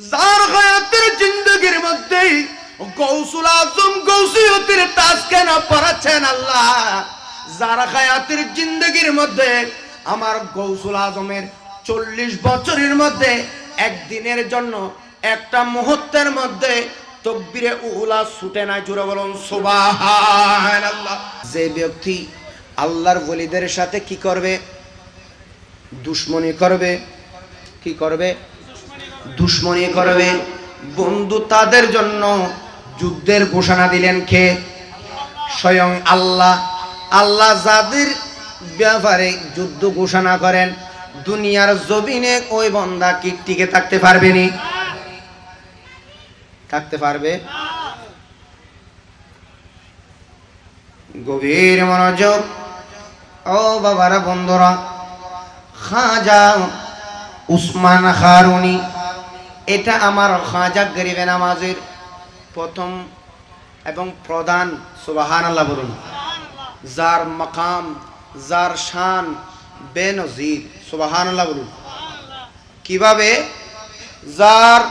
যার হায়াতের জিন্দগির মধ্যে গৌসুল আজম গৌসিয়তের তাজ কেন পড়াচ্ছেন আল্লাহ। যার হায়াতের জিন্দগির মধ্যে আমার গৌসুল আজমের চল্লিশ বছরের মধ্যে একদিনের জন্য একটা মুহূর্তের মধ্যে তকবিরে উলা ছুটে নাই জুড়ে বলুন সুবাহান আল্লাহ যে ব্যক্তি আল্লাহর বলিদের সাথে কি করবে? দুশ্মনী করবে? কি করবে? দুশ্মনী করবে। বন্ধু তাদের জন্য যুদ্ধের ঘোষণা দিলেন কে? স্বয়ং আল্লাহ। আল্লাহ যাদের ব্যাপারে যুদ্ধ ঘোষণা করেন, দুনিয়ার জমিনে ওই বন্দা কি টিকে থাকতে পারবে নি? থাকতে পারবে? গভীর মনোযোগ। ও বাবারা বন্ধুরা, খাজা উসমান খারুনি এটা আমার খাজা গরিবে নামাজের প্রথম এবং প্রধান সুবাহান আল্লাহ বলুন। যার মাকাম, যার শান, বেনজির সুবাহান আল্লাহ বলুন। কীভাবে? যার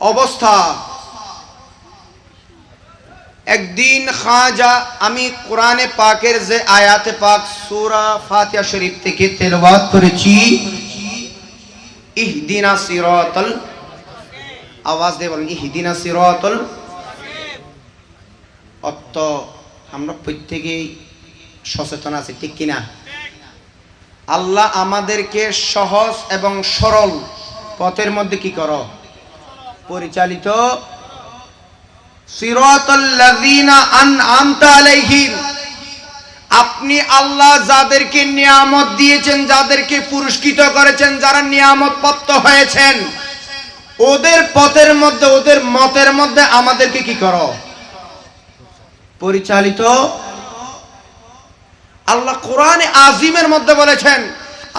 অবস্থা একদিন খাজা, আমি কোরআনে পাকের যে আয়াতে পাক সূরা ফাতিহা শরীফ থেকে তেলাওয়াত করেছি, ইহদিনা সিরাতাল, আওয়াজ বলেন, ইহদিনা সিরাতাল। অত আমরা প্রত্যেকেই সচেতন আছি, ঠিক কিনা? আল্লাহ আমাদেরকে সহজ এবং সরল পথের মধ্যে কি করো? পরিচালিত আপনি আল্লাহ যাদেরকে নিয়ামত দিয়েছেন, যাদেরকে পুরস্কৃত করেছেন, যারা নিয়ামত প্রাপ্ত হয়েছেন, ওদের পথের মধ্যে, ওদের মতের মধ্যে আমাদেরকে কি করো? পরিচালিত আল্লাহ কোরআনে আজিমের মধ্যে বলেছেন,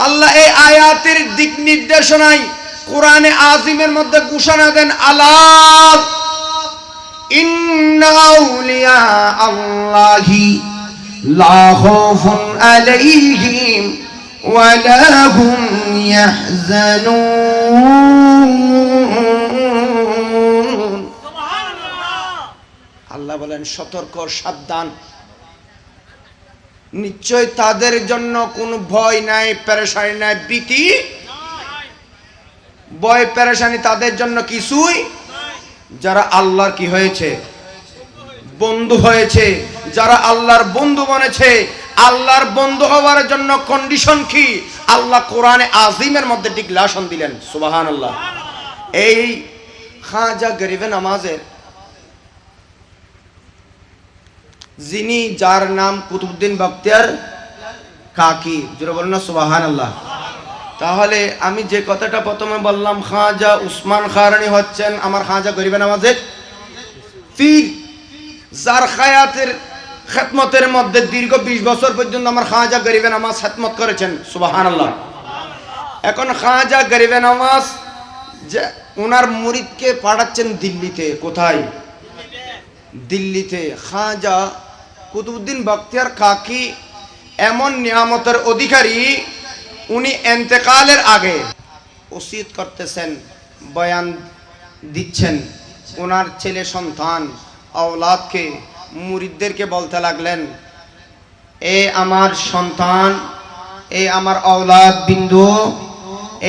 আল্লাহ এই আয়াতের দিক নির্দেশনায় কোরআনে আজিমের মধ্যে ঘোষণা দেন আল্লাহ আল্লাহ বলেন, সতর্ক, সাবধান। নিশ্চয় তাদের জন্য কোনো ভয় নাই, পেরেশানি নাই, ভীতি ভয়, পেরেশানি তাদের জন্য কিছুই যারা আল্লাহর কি হয়েছে? বন্ধু হয়েছে। যারা আল্লাহর বন্ধু বনেছে আল্লাহর বন্ধু হওয়ার জন্য কন্ডিশন কি? আল্লাহ কোরআনে আজিমের মধ্যে ডিক্লারেশন দিলেন সুবাহান আল্লাহ এই খাজা গরিবে নামাজের যিনি যার নাম কুতুবুদ্দিন বক্তিয়ার কাকি যেটা বলেন না সুবাহান আল্লাহ তাহলে আমি যে কথাটা প্রথমে বললাম, খাজা উসমান খারানি হচ্ছেন আমার খাজা গরিবে নামাজের পীর। যার খায়াতের খেতমতের মধ্যে দীর্ঘ বিশ বছর পর্যন্ত আমার খাজা গরিবে নামাজ খেতমত করেছেন। সুবাহান আল্লাহ এখন খাজা গরিবে নামাজ যে ওনার মুরিদকে পাঠাচ্ছেন দিল্লিতে। কোথায়? দিল্লিতে। খাজা কুতুবুদ্দিন বক্তিয়ার কাকি এমন নিয়ামতের অধিকারী উনি এন্তেকালের আগে উচিত করতেছেন, বয়ান দিচ্ছেন। ওনার ছেলে সন্তান, আওলাদকে, মুরিদদেরকে বলতে লাগলেন, এ আমার সন্তান, এ আমার আওলাদ বিন্দু,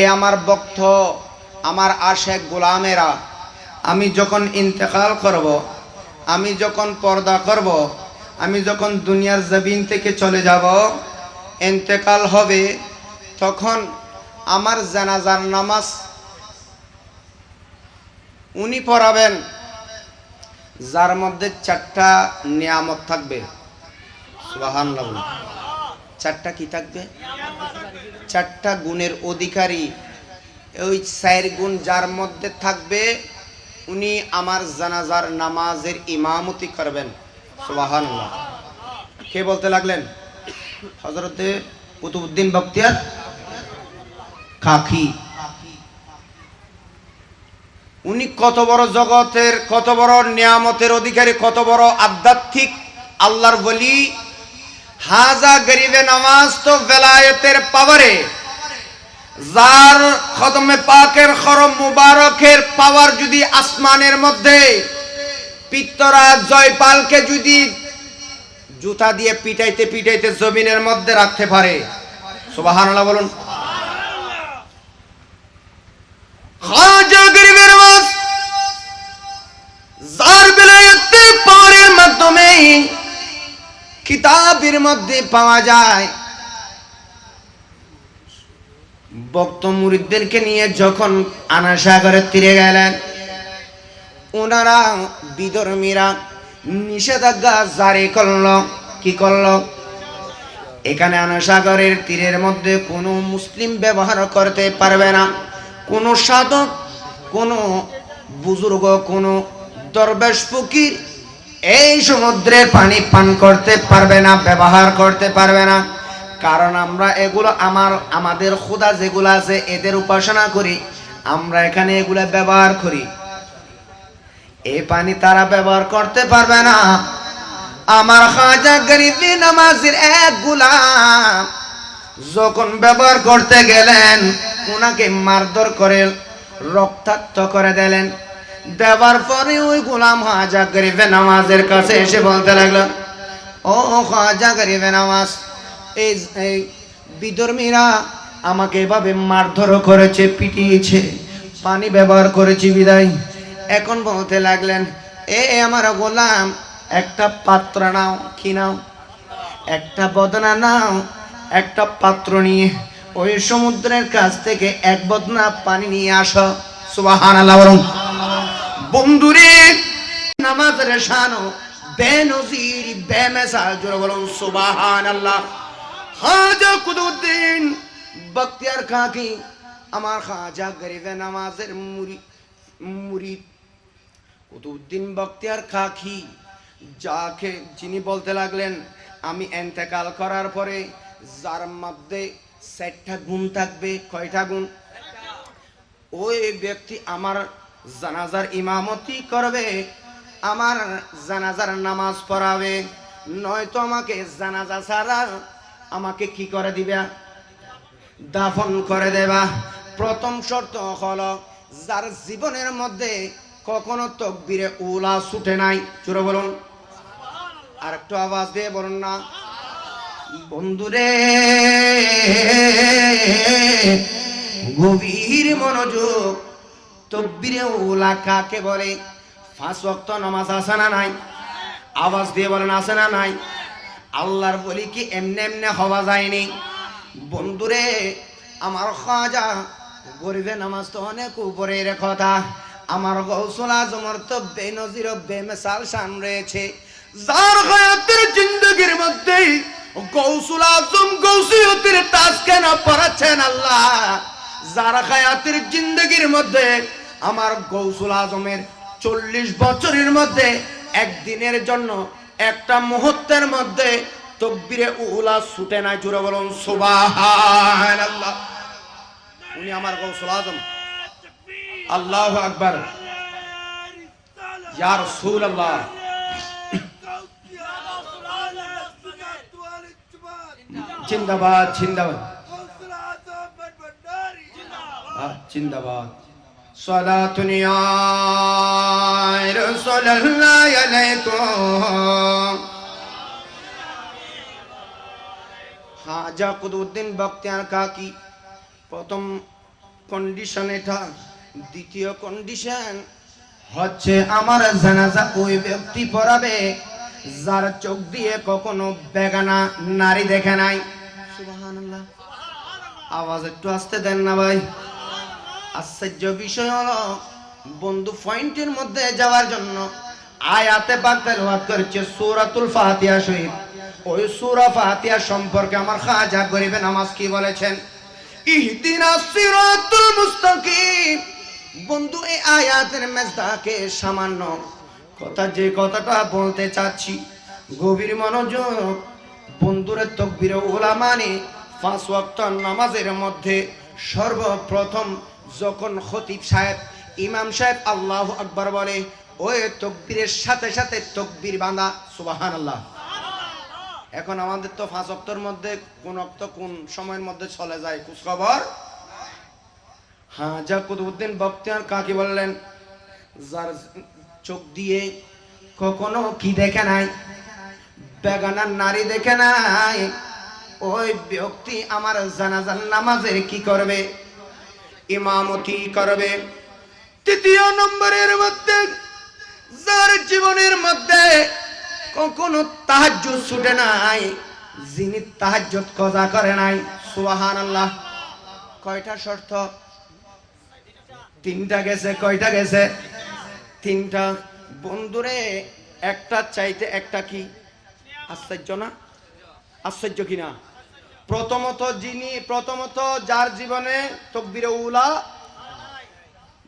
এ আমার বক্ত আমার আশেক গোলামেরা, আমি যখন ইন্তেকাল করব, আমি যখন পর্দা করব, আমি যখন দুনিয়ার জবিন থেকে চলে যাব ইন্তেকাল হবে তখন আমার জানাজার নামাজ উনি পড়াবেন, যার মধ্যে চারটা নিয়ামত থাকবে। চারটা কি থাকবে? চারটা গুণের অধিকারী। ওই চার গুণ যার মধ্যে থাকবে, উনি আমার জানাজার নামাজের ইমামতি করবেন। সুবহানাল্লাহ। কে বলতে লাগলেন? হজরতে কুতুবুদ্দিন বক্তিয়ার কাকি। উনি কত বড় জগতের, কত বড় নিয়ামতের অধিকারী, কত বড় আধ্যাত্মিক আল্লাহর বলি হাজা গরিবে নামাজ তো বেলায়েতের পাওয়ারে। যার খতমে পাকের খরম মুবারকের পাওয়ার যদি আসমানের মধ্যে পিত্তরাজ জয়পালকে যদি জুতা দিয়ে পিটাইতে পিটাইতে জমিনের মধ্যে রাখতে পারে। সুবহানাল্লাহ বলুন। খাজা গরিবের মাস যার বেলায়েতে পাওয়ারের মাধ্যমে কিতাবের মধ্যে পাওয়া যায়। বক্ত মুরিদদেরকে নিয়ে যখন আনাসাগরের তীরে গেলেন, ওনারা বিধর্মীরা নিষেধাজ্ঞা জারি করল। কি করল? এখানে আনাসাগরের তীরের মধ্যে কোনো মুসলিম ব্যবহার করতে পারবে না। কোনো সাধক, কোনো বুজুর্গ, কোনো দরবেশ ফকির এই সমুদ্রের পানি পান করতে পারবে না, ব্যবহার করতে পারবে না। কারণ আমরা এগুলো আমার, আমাদের খোদা যেগুলো আছে, এদের উপাসনা করি, আমরা এখানে এগুলো ব্যবহার করি। এই পানি তারা ব্যবহার করতে পারবে না। আমার খাজা গরিবি নামাজের এক গুলাম যখন ব্যবহার করতে গেলেন ওনাকে মারধর করে রক্তাক্ত করে দিলেন। দেওয়ার পরে ওই গোলাম হাজা গরিবে নামাজের কাছে এসে বলতে লাগল, ও খাজা গরিবে নামাজ, এই এই বিধর্মীরা আমাকে এভাবে মারধরও করেছে, পিটিয়েছে, পানি ব্যবহার করেছি বিদায়। এখন বলতে লাগলেন, এ আমার গোলাম, একটা পাত্র নাও, কি নাও? একটা বদনা নাও একটা পাত্র নিয়ে ওই সমুদ্রের কাছ থেকে এক বদনা পানি নিয়ে আসো। সুবাহান আল্লাহ বন্ধুরে নামাজের শানো বেনজির, বেমেসাল, জোরে বলুন সুবাহান আল্লাহ খাজা কুতুবউদ্দিন বখতিয়ার খাকি, আমার খাজা গরিবে নামাজের মুরি মুরিদ। কুতুবউদ্দিন বখতিয়ার খাকি, যাকে যিনি বলতে লাগলেন, আমি এন্তেকাল করার পরে যার মধ্যে চারটা গুণ থাকবে, কয়টা গুণ? ওই ব্যক্তি আমার জানাজার ইমামতি করবে, আমার জানাজার নামাজ পড়াবে, নয়তো আমাকে জানাজা ছাড়া আমাকে কি করে দিবে? দাফন করে দেবা। প্রথম শর্ত হলো, যার জীবনের মধ্যে কখনো তকবিরে উলা ছুটে নাই। চুরো বলুন। আর একটু আওয়াজ দিয়ে বলুন না। বন্ধুরে, গভীর মনোযোগ, তকবিরে উলা কাকে বলে? পাঁচ ওয়াক্ত নামাজ আছে না নাই? আওয়াজ দিয়ে বলেন, আছে না নাই? আল্লাহর বলি কি এমনি এমনি হওয়া যায়নি? বন্ধুরে, আমার খাজা গরিবে নামাজ তো অনেক উপরের কথা। আমার গৌসল আজমর তো বেনজির বেমেসাল শান রয়েছে। যার হায়াতের জিন্দগির মধ্যে গৌসুল আজম গৌসিয়তের তাজ কেন পড়াচ্ছেন আল্লাহ? যার হায়াতের জিন্দগির মধ্যে, আমার গৌসুল আজমের চল্লিশ বছরের মধ্যে, একদিনের জন্য একটা মুহূর্তের মধ্যে তকবিরে উলা ছুটে নাই জুড়ে বলুন সুবাহান আল্লাহ উনি আমার গৌসুল আজম। আল্লাহ আকবার। ইয়া রাসূল জিন্দাবাদ জিন্দাবাদ আহ, জিন্দাবাদ صلاتني يا رسول الله عليكم হাজা কুদুদ্দিন বক্তিয়ার কাকি প্রথম কন্ডিশন এটা দ্বিতীয় কন্ডিশন হচ্ছে আমার জানাজা ওই ব্যক্তি পড়াবে যার চোখ দিয়ে কখনো বেগানা নারী দেখে নাই আওয়াজ একটু আসতে দেন না ভাই। আশ্চর্য বিষয় হলো, বন্ধু পয়েন্টের মধ্যে যাওয়ার জন্য আয়াতে পাক তেলাওয়াত করেছে সূরাতুল ফাতিহা ওই সূরা ফাতিহা সম্পর্কে আমার খাজা গরিবে নামাজ কি বলেছেন? বন্ধু, এই আয়াতের মেজদাকে সামান্য কথা, যে কথাটা বলতে চাচ্ছি, গভীর মনোযোগ বন্ধুরে তকবির ওলা মানে পাঁচ ওয়াক্ত নামাজের মধ্যে সর্বপ্রথম যখন খতিব সাহেব, ইমাম সাহেব আল্লাহ আকবর বলে, ওই তকবীরের সাথে সাথে তকবির বাঁধা সুবাহান আল্লাহ এখন আমাদের তো পাঁচ অক্টর মধ্যে কোন অক্ত কোন সময়ের মধ্যে চলে যায় খোঁজখবর খাজা কুতুবুদ্দিন বক্তিয়ার কাকে বললেন, যার চোখ দিয়ে কখনো কি দেখে নাই? বেগানার নারী দেখে নাই। ওই ব্যক্তি আমার জানাজার নামাজের কি করবে? ইমামতি করবে। তৃতীয় নম্বরের মধ্যে, যার জীবনের মধ্যে কখনো তাহাজ্জ ছুটে নাই, যিনি তাহাজ্জ কজা করে নাই। সুবাহান আল্লাহ কয়টা শর্ত? তিনটা গেছে, কয়টা গেছে? তিনটা। বন্ধুরে, একটা চাইতে একটা কি? আশ্চর্য না? আশ্চর্য কি না প্রথমত যিনি, প্রথমত যার জীবনে তকবিরে উলা,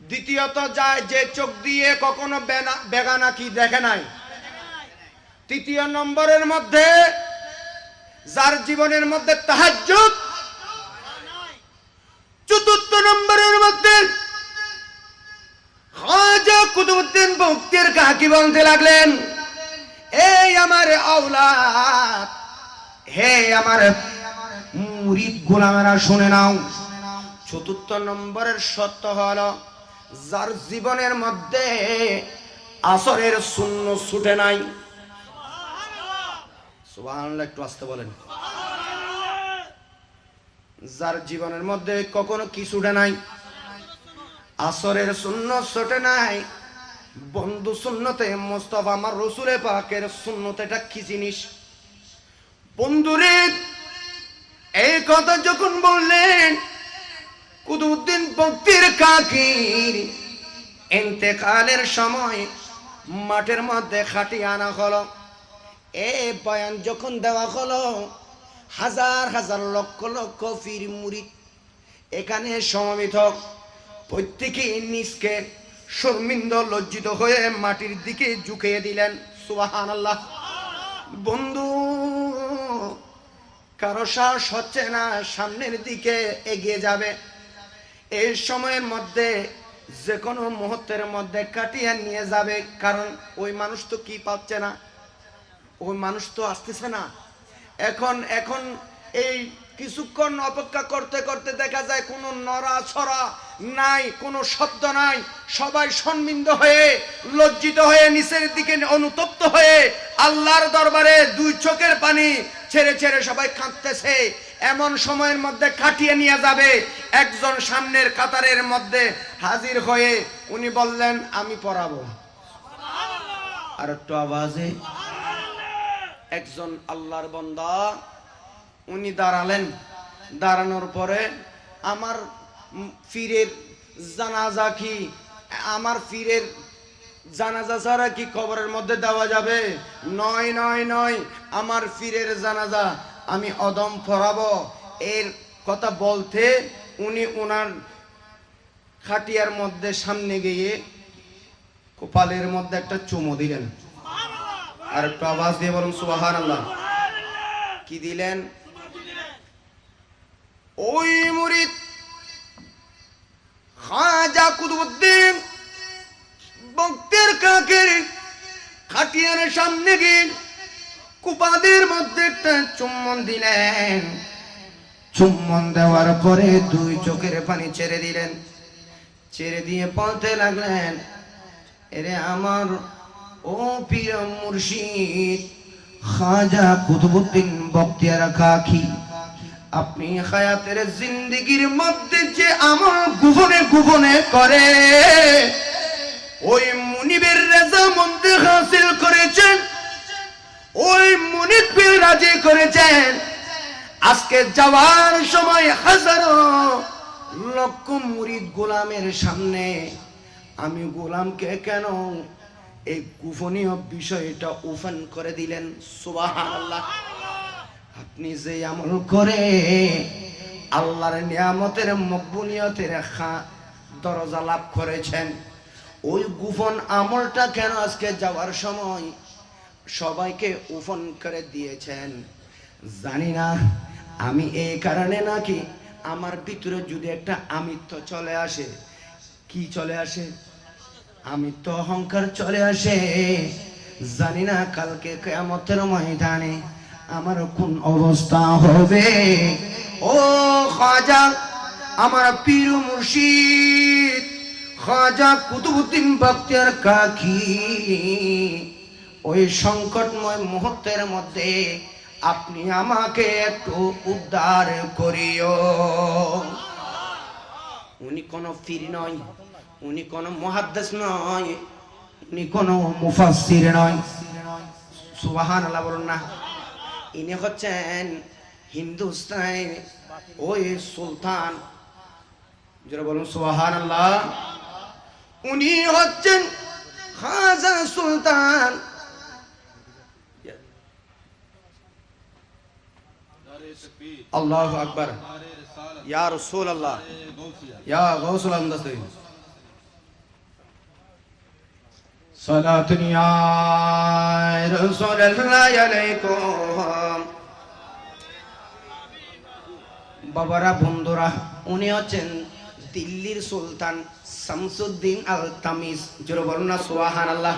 দ্বিতীয়ত যায় যে চোখ দিয়ে কখনো বেগানা কি দেখে নাই। তৃতীয় নম্বরের মধ্যে যার জীবনের মধ্যে তাহাজ্জুদ। চতুর্থ নম্বরের মধ্যে কুতুবুদ্দিন বক্তের কাকি বলতে লাগলেন এই আমার আওলাদ, হে আমার মুরিদ গোলামেরা, শুনে নাও। চতুর্থ নম্বরের সত্য হলো, যার জীবনের মধ্যে আসরের শূন্য ছুটে নাই। সুবহানাল্লাহ, একটু আসতে বলেন। যার জীবনের মধ্যে কখনো কি ছুটে নাই? আসরের শূন্য ছুটে নাই। বন্ধু শূন্যতে মোস্তফা আমার রসুলে পাকের শূন্যতে এটা কি জিনিস? বন্ধুরে, এই কথা যখন বললেন কুতুবুদ্দিন বক্তির কাকির এতেকালের সময় মাঠের মধ্যে খাটি আনা হলো। এ বয়ান যখন দেওয়া হলো, হাজার হাজার লক্ষ লক্ষ ফির মুরিদ এখানে সমবেত প্রত্যেকে নিজকে শর্মিন্দ লজ্জিত হয়ে মাটির দিকে ঝুঁকিয়ে দিলেন। সুবাহান আল্লাহ বন্ধু, কারও সাহস হচ্ছে না সামনের দিকে এগিয়ে যাবে। এই সময়ের মধ্যে যে কোনো মুহূর্তের মধ্যে কাটিয়ে নিয়ে যাবে, কারণ ওই মানুষ তো কি পাচ্ছে না? ওই মানুষ তো আসতেছে না। এখন এখন এই কিছুক্ষণ অপেক্ষা করতে করতে দেখা যায় কোনো নড়া ছড়া নাই, কোনো শব্দ নাই। সবাই সম্মিন্দ হয়ে, লজ্জিত হয়ে, নিচের দিকে অনুতপ্ত হয়ে আল্লাহর দরবারে দুই চোখের পানি ছেড়ে ছেড়ে সবাই কাঁদতেছে। এমন সময়ের মধ্যে কাটিয়ে নিয়ে যাবে একজন সামনের কাতারের মধ্যে হাজির হয়ে। উনি বললেন, আমি পড়াবো। আর একটু আওয়াজে একজন আল্লাহর বন্দা উনি দাঁড়ালেন। দাঁড়ানোর পরে আমার ফিরের জানাজা কি? আমার ফিরের জানাজা ছাড়া কি কবরের মধ্যে দেওয়া যাবে? নয় নয় নয় আমার ফিরের জানাজা আমি অদম ফরাবো। এর কথা বলতে উনি ওনার খাটিয়ার মধ্যে সামনে গিয়ে কপালের মধ্যে একটা চুমো দিলেন। আর একটু আওয়াজ দিয়ে বলুন সুবাহান আল্লাহ কি দিলেন? ওই মুরিদ খাজা কুতুবুদ্দিন বক্তের কাকের খাটিয়ার সামনে গিয়ে কুপাদের মধ্যে একটা চুম্বন দিলেন। চুম্বন দেওয়ার পরে দুই চোখের পানি ছেড়ে দিলেন। ছেড়ে দিয়ে বলতে লাগলেন। এরে আমার ও প্রিয় মুর্শিদ, খাজা কুতুবুদ্দিন বক্তিয়ারা কাকি। আপনি হায়াতের জিন্দিগির মধ্যে যে আমল গুহনে গুহনে করে, ওই মুনিবের রাজা মন্দি হাসিল করেছেন, ওই মুনিবকে রাজি করেছেন। আজকে যাওয়ার সময় হাজারো লক্ষ মুরিদ গোলামের সামনে আমি গোলামকে কেন এই গুফনীয় বিষয়টা ওপেন করে দিলেন? সুবহানাল্লাহ। আপনি যে আমল করে আল্লাহর নিয়ামতের মকবুনিয়তের খা দরজা লাভ করেছেন। ওই গোপন আমলটা কেন আজকে যাওয়ার সময় সবাইকে উফন করে দিয়েছেন? জানি না, আমি এই কারণে নাকি আমার ভিতরে যদি একটা আমিত্ব চলে আসে, কি চলে আসে? আমিত্ব অহংকার চলে আসে। জানি না, কালকে কেয়ামতের ময়দানে আমার কোন অবস্থা হবে? ও খাজা, আমার পীর মুর্শিদ, খাজা কুতুবুদ্দিন বক্তিয়ার কাকি, ওই সংকটময় মুহূর্তের মধ্যে আপনি আমাকে একটু উদ্ধার করিও। উনি কোনো পীর নয়, উনি কোনো মহাদ্দেশ নয়, উনি কোনো মুফাসসির নয়। সুবাহান আল্লাহ বলুন না। ইনি হচ্ছেন হিন্দুস্তান ওই সুলতান। যারা বলুন সুবাহান আল্লাহ উনি হচ্ছেন খাজা সুলতান। আল্লাহ আকবার। ইয়া রসুল আল্লাহ ইয়া গৌসুল আমদাস্তি صلاة يا رسول الله عليكم বাবারা বন্ধুরা উনি হচ্ছেন দিল্লির সুলতান শামসুদ্দিন আল তামিজ জোরে বলুন না সুবাহান আল্লাহ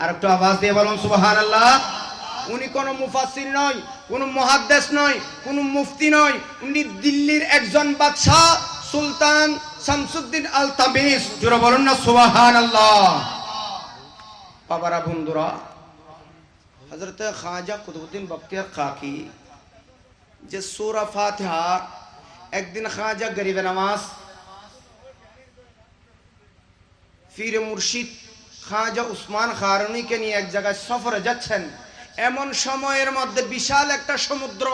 আর একটু আওয়াজ দিয়ে বলুন সুবাহান আল্লাহ উনি কোনো মুফাসির নয় কোনো মহাদ্দেশ নয় কোনো মুফতি নয় উনি দিল্লির একজন বাদশাহ সুলতান শামসুদ্দিন আল তামিজ জোরে বলুন না সুবাহান আল্লাহ বাবারা, বন্ধুরা হজরত খাজা কুতুবুদ্দিন বক্তিয়ার খাকি যে সুরা ফাতিহা, একদিন খাজা গরিব নামাজ ফিরে মুর্শিদ খাজা উসমান খারুনিকে নিয়ে এক জায়গায় সফরে যাচ্ছেন। এমন সময়ের মধ্যে বিশাল একটা সমুদ্র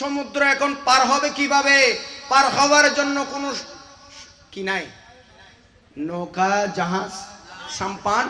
সমুদ্র এখন পার হবে কীভাবে? পার হওয়ার জন্য কোনো কি নাই? নৌকা, জাহাজ, সাম্পান?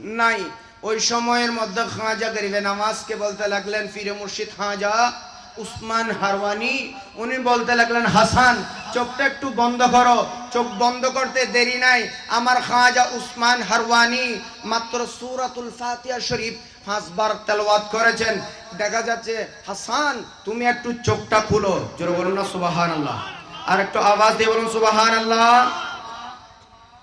নাই। ওই সময়ের মধ্যে খাঁজা গরিবে নামাজকে বলতে লাগলেন ফিরে মুর্শিদ খাজা, উসমান হারওয়ানি। উনি বলতে লাগলেন, হাসান, চোখটা একটু বন্ধ করো। চোখ বন্ধ করতে দেরি নাই। আমার খাজা উসমান হারওয়ানি মাত্র সুরাতুল ফাতিয়া শরীফ পাঁচবার তেলাওয়াত করেছেন। দেখা যাচ্ছে, হাসান, তুমি একটু চোখটা খুলো। জোরে বলুন না সুবাহান আল্লাহ আর একটু আওয়াজ দিয়ে বলুন, সুবহানাল্লাহ।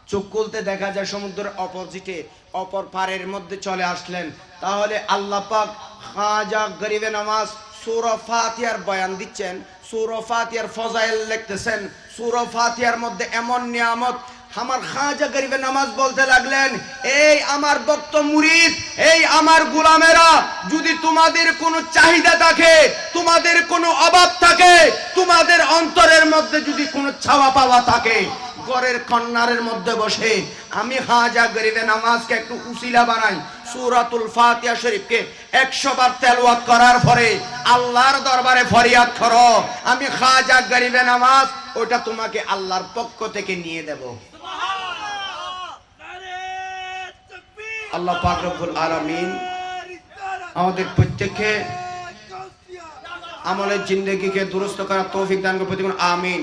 চোখ খুলতে দেখা যায় সমুদ্রের অপোজিটে, অপর পারের মধ্যে চলে আসলেন। তাহলে আল্লাহ পাক খাজা গরিবে নামাজ সূরা ফাতিহার বয়ান দিচ্ছেন। সূরা ফাতিহার ফজাইল লিখতেছেন। সূরা ফাতিহার মধ্যে এমন নিয়ামত, আমার খাজা গরিবে নামাজ বলতে লাগলেন, এই আমার ভক্ত মুরিদ, এই আমার গোলামেরা, যদি তোমাদের কোনো চাহিদা থাকে, তোমাদের কোনো অভাব থাকে, তোমাদের অন্তরের মধ্যে যদি কোনো ছাওয়া পাওয়া থাকে ঘরের কন্নারের মধ্যে বসে আমি হাজা গরিবে নামাজকে একটু উসিলা বানাই, সুরাতুল ফাতিহা শরীফকে একশো বার তেলওয়াত করার পরে আল্লাহর দরবারে ফরিয়াদ করো, আমি খাজা গরিবে নামাজ ওটা তোমাকে আল্লাহর পক্ষ থেকে নিয়ে দেব। আল্লাহ পাক রব্বুল আলামিন আমাদের প্রত্যেককে আমলের জিন্দগিকে দুরস্ত করার তৌফিক দান করে প্রতিগুণ আমিন।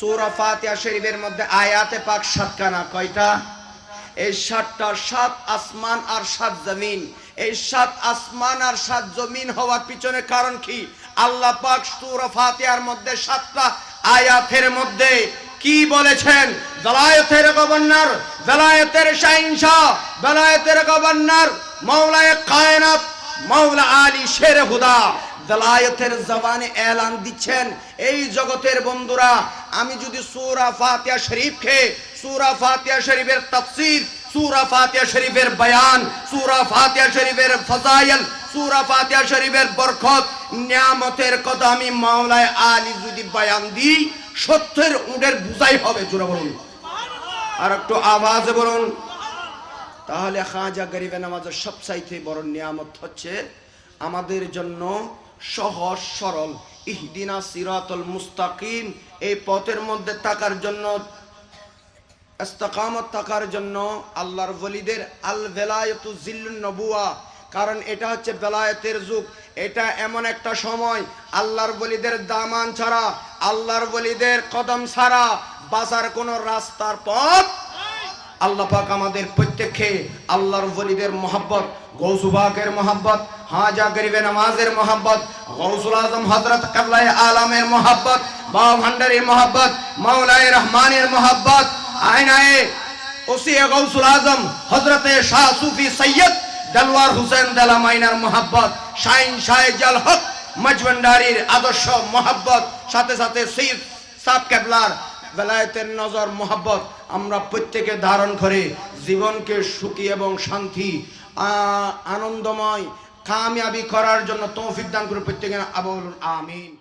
ফাতিহা শরীফের মধ্যে আয়াতে পাক সাতখানা কয়টা? এই সাতটা, সাত আসমান আর সাত জমিন। এই সাত আসমান আর সাত জমিন হওয়ার পিছনে কারণ কি? আল্লাহ পাক সূরা ফাতিহার মধ্যে সাতটা আয়াতের মধ্যে কি বলেছেন? দলায়তের গভর্নর দলায়তের শাহিনশাহ দলায়তের গভর্নর মৌলায় কায়নাত মৌলা আলী শের হুদা। দলায়তের জবানে এলান দিচ্ছেন। এই জগতের বন্ধুরা, আমি যদি সূরা ফাতিহা শরীফকে, সুরা ফাতিহা শরীফের তাফসীর, সুরা ফাতিয়া শরীফের বয়ান, সুরা ফাতিহা শরীফের ফজাইল সুরা ফাতিয়া শরীফের বরকত, নিয়ামতের কথা আমি মাওলায় আলী যদি বয়ান দিই, সত্যের উডের বুঝাই হবে, জোরে বলুন। আর একটু আওয়াজে বলুন। তাহলে খাজা গরিবে নামাজের সবচাইতে বড় নিয়ামত হচ্ছে আমাদের জন্য সহজ, সরল। ইহদিনা সিরাতুল মুস্তাকিম। এই পথের মধ্যে থাকার জন্য, ইস্তেকামত থাকার জন্য আল্লাহর ওলিদের আল বেলায়তু জিল্লুন নবুয়া। কারণ এটা হচ্ছে বেলায়েতের যুগ। এটা এমন একটা সময়, আল্লাহর বলিদের দামান ছাড়া, আল্লাহর বলিদের কদম ছাড়া বাজার কোনো রাস্তার পথ আল্লাহ পাক আমাদের প্রত্যেককে আল্লাহর ওলিদের মোহাব্বত গৌসুবাকের মোহাব্বত, হাজা গরিবে নামাজের মোহাব্বত, গৌসুল আজম হজরত কাবলায় আলমের মোহাব্বত বাবা ভান্ডারের মোহাব্বত, মাওলায় রহমানের মোহাব্বত, আয়নায়ে ওসিয়ে গৌসুল আজম হজরতে শাহ সুফি সৈয়দ দলওয়ার হুসেন দেলামাইনার মোহাব্বত, শাইন শাহ জাল হক মজবন্ডারির আদর্শ মোহাব্বত, সাথে সাথে সৈয়দ সাত কেবলার বেলায়েতের নজর মোহাব্বত আমরা প্রত্যেকে ধারণ করে জীবনকে সুখী এবং শান্তি আনন্দময়, কামিয়াবি করার জন্য তৌফিক দান করে প্রত্যেকে আবুল আমিন।